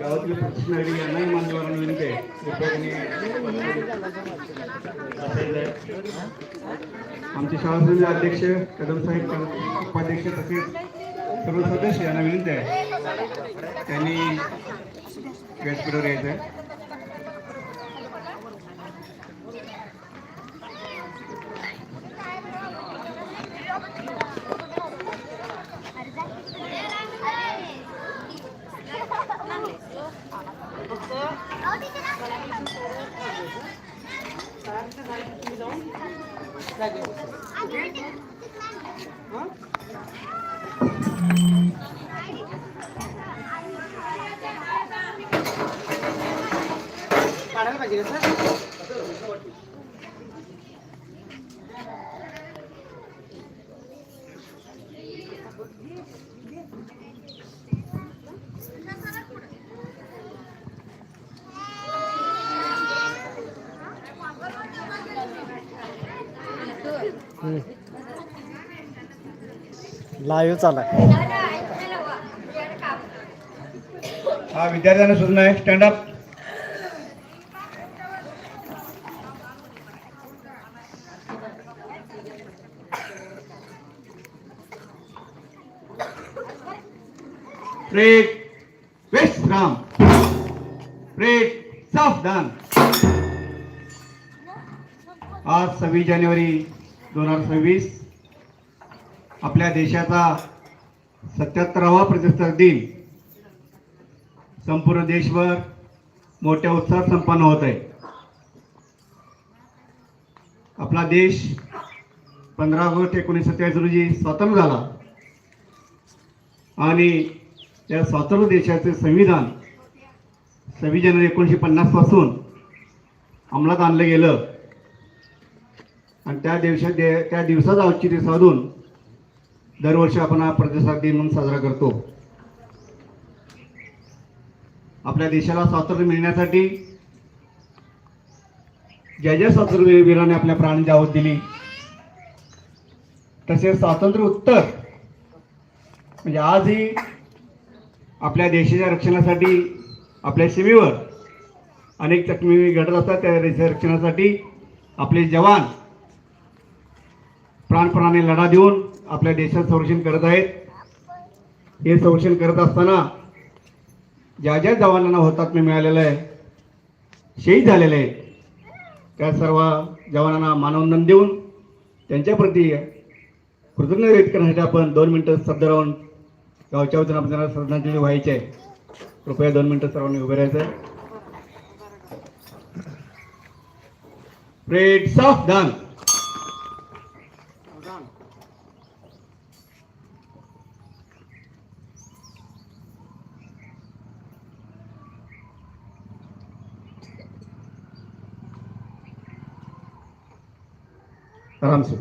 गावातील कृष्ण रेड्डी यांनाही मान्यवरांना विनंती आहे. आमचे शाळा अध्यक्ष कदम साहेब उपाध्यक्ष तसेच सर्व सदस्य यांना विनंती आहे. त्यांनी व्यासपीठावर यायचं आहे. काढायला पाहिजे का सर? लाईव्ह चालू आहे. हा विद्यार्थ्यांना सूचना आहे. स्टँड अप वेस्ट राम रेड सावधान आज सव्वीस जानेवारी दोन हजार सव्वीस आपल्या देशाचा सत्याहत्तरावा प्रजासत्ताक दिन संपूर्ण देशभर मोठ्या उत्साहात संपन्न होत आहे. आपला देश पंधरा ऑगस्ट एकोणीसशे सत्तेचाळीस रोजी स्वतंत्र झाला. आणि या स्वतंत्र देशाचे संविधान सव्वीस जानेवारी एकोणीसशे पन्नासपासून अंमलात आणलं गेलं. आणि त्या दिवसात त्या दिवसाचं औचित्य साधून दरवर्षी आपण हा प्रतिसाद दिन म्हणून साजरा करतो. आपल्या देशाला स्वातंत्र्य मिळण्यासाठी ज्या ज्या स्वातंत्र्यवीराने आपल्या प्राणांची आवड दिली तसेच स्वातंत्र्य उत्तर म्हणजे आजही आपल्या देशाच्या रक्षणासाठी आपल्या सीमेवर अनेक चकमी घडत असतात त्या देशाच्या रक्षणासाठी आपले जवान प्राणपणाने लढा देऊन आपल्या देशाचं संरक्षण करत आहेत. हे संरक्षण करत असताना ज्या ज्या जवानांना हुतात्म्य मिळालेलं आहे शहीद झालेले आहेत त्या सर्व जवानांना मानवंदन देऊन त्यांच्याप्रती कृतज्ञ व्यक्त करण्यासाठी आपण दोन मिनटं शब्द राहून गावच्या वतीनं आपल्याला श्रद्धांजली व्हायची आहे. कृपया दोन मिनटं सर्वांनी उभे राहायचं. आहे प्रेड सॉफ्ट दान आराम से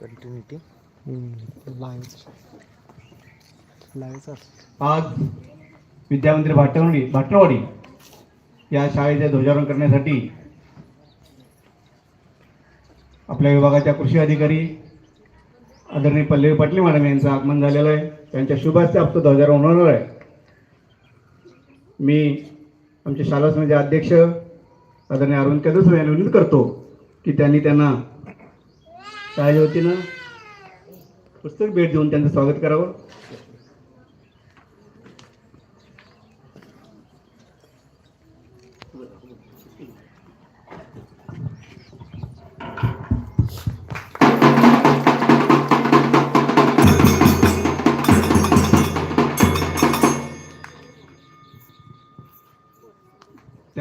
कंटिन्युटी आज विद्यामंदिर भाटवडी भाटवाडी या शाळेचे ध्वजारोहण करण्यासाठी आपल्या विभागाच्या कृषी अधिकारी आदरणीय पल्लवी पाटील मॅडम यांचं आगमन झालेलं आहे. त्यांच्या शुभ हस्ते आपलं ध्वजारोहण होणार आहे. मी आमचे शाळा समिती अध्यक्ष आदरणीय अरुण कदम यांना विनंती करतो की त्यांनी त्यांना शाळेच्या वतीनं पुस्तक भेट देऊन त्यांचं स्वागत करावं.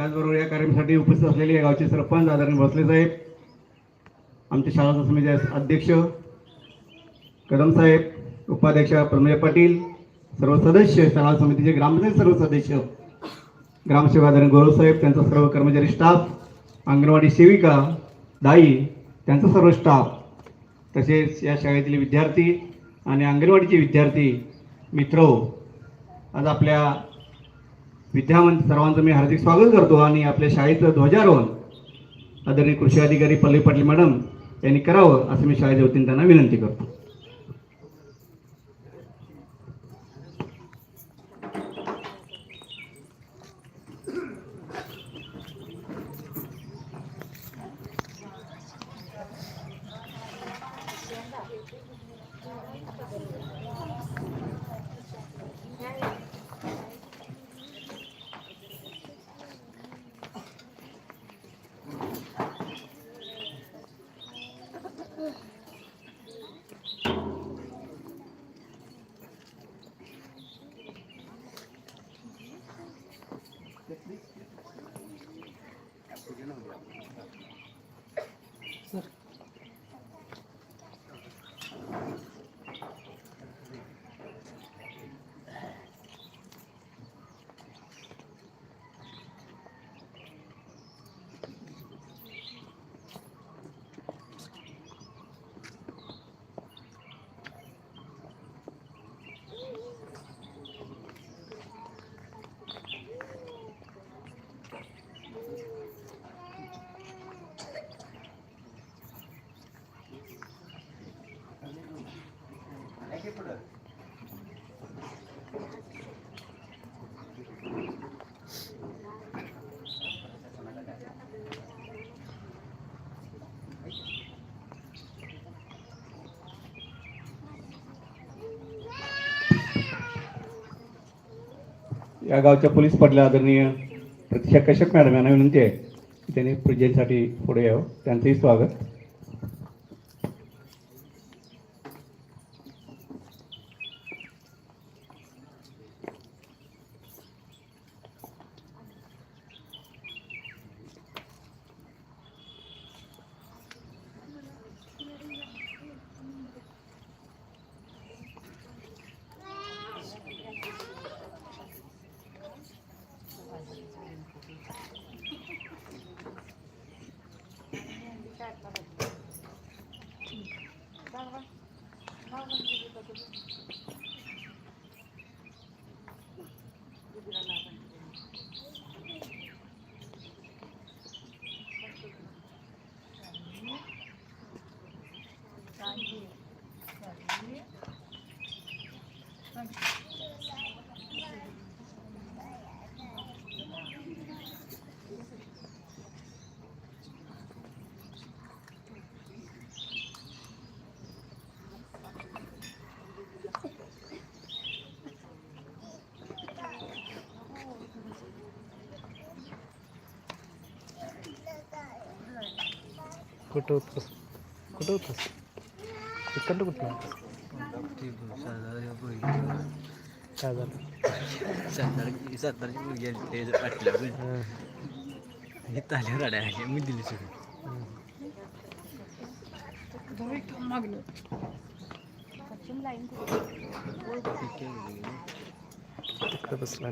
त्याचबरोबर या कार्यक्रमासाठी उपस्थित असलेले या गावचे सरपंच आदरणीय भोसले साहेब आमचे शाळा समिती अध्यक्ष कदम साहेब उपाध्यक्ष प्रमेय पाटील सर्व सदस्य शाळा समितीचे ग्रामपंचायत सर्व सदस्य ग्रामसेवक आदरणीय गौरव साहेब त्यांचा सर्व कर्मचारी स्टाफ अंगणवाडी सेविका दाई त्यांचा सर्व स्टाफ तसेच या शाळेतील विद्यार्थी आणि अंगणवाडीचे विद्यार्थी मित्र आज आपल्या विद्यावंत सर्वांचं मी हार्दिक स्वागत करतो आणि आपल्या शाळेचं ध्वजारोहण आदरणीय कृषी अधिकारी पल्ली पाटील मॅडम यांनी करावं असं मी शाळेच्या वतीने त्यांना विनंती करतो. 나쁘지는 않아. या गावच्या पोलीस पडल्या आदरणीय प्रतीक्षा कश्यप मॅडम यांना विनंती आहे की त्यांनी पूजेसाठी पुढे यावं. त्यांचंही स्वागत. कुठं होतस कुठं होतस इकडलं कुठलं काय झालं सातारची मुलगी आली. ते पाटल्या पण. हां. हे गाड्या आल्या मी दिली सगळी हम्म. तिकडं बसला